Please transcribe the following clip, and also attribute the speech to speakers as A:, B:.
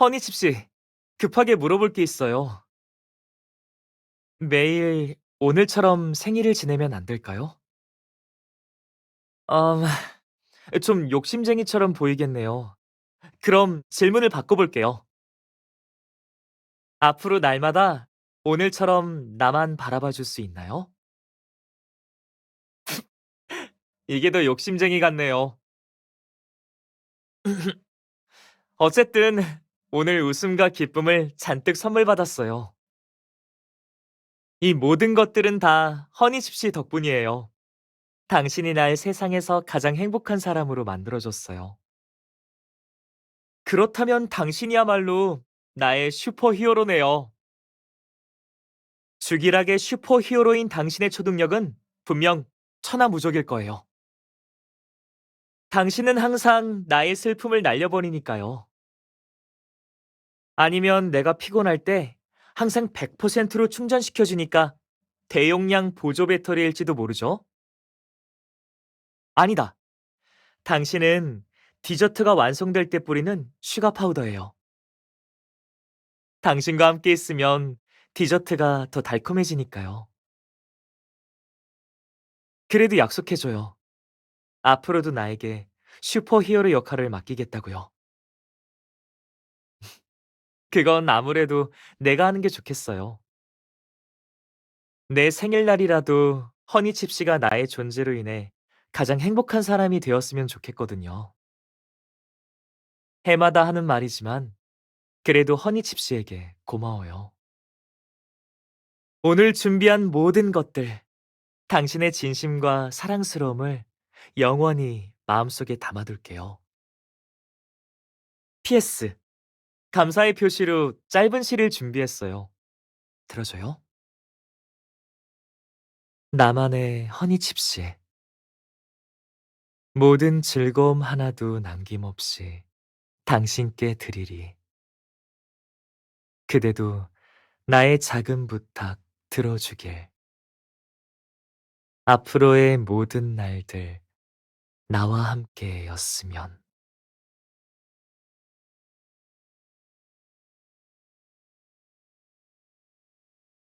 A: 허니칩 씨, 급하게 물어볼 게 있어요. 매일 오늘처럼 생일을 지내면 안 될까요? 음, 좀 욕심쟁이처럼 보이겠네요. 그럼 질문을 바꿔볼게요. 앞으로 날마다 오늘처럼 나만 바라봐 줄 수 있나요? 이게 더 욕심쟁이 같네요. 어쨌든 오늘 웃음과 기쁨을 잔뜩 선물 받았어요. 이 모든 것들은 다 허니칩 씨 덕분이에요. 당신이 날 세상에서 가장 행복한 사람으로 만들어줬어요. 그렇다면 당신이야말로 나의 슈퍼 히어로네요. 죽일하게 슈퍼 히어로인 당신의 초능력은 분명 천하무적일 거예요. 당신은 항상 나의 슬픔을 날려버리니까요. 아니면 내가 피곤할 때 항상 100%로 충전시켜주니까 대용량 보조 배터리일지도 모르죠? 아니다. 당신은 디저트가 완성될 때 뿌리는 슈가 파우더예요. 당신과 함께 있으면 디저트가 더 달콤해지니까요. 그래도 약속해줘요. 앞으로도 나에게 슈퍼히어로 역할을 맡기겠다고요. 그건 아무래도 내가 하는 게 좋겠어요. 내 생일날이라도 허니칩 씨가 나의 존재로 인해 가장 행복한 사람이 되었으면 좋겠거든요. 해마다 하는 말이지만 그래도 허니칩 씨에게 고마워요. 오늘 준비한 모든 것들, 당신의 진심과 사랑스러움을 영원히 마음속에 담아둘게요. PS. 감사의 표시로 짧은 시를 준비했어요. 들어줘요. 나만의 허니칩 씨. 모든 즐거움 하나도 남김없이 당신께 드리리. 그대도 나의 작은 부탁 들어주길. 앞으로의 모든 날들 나와 함께였으면.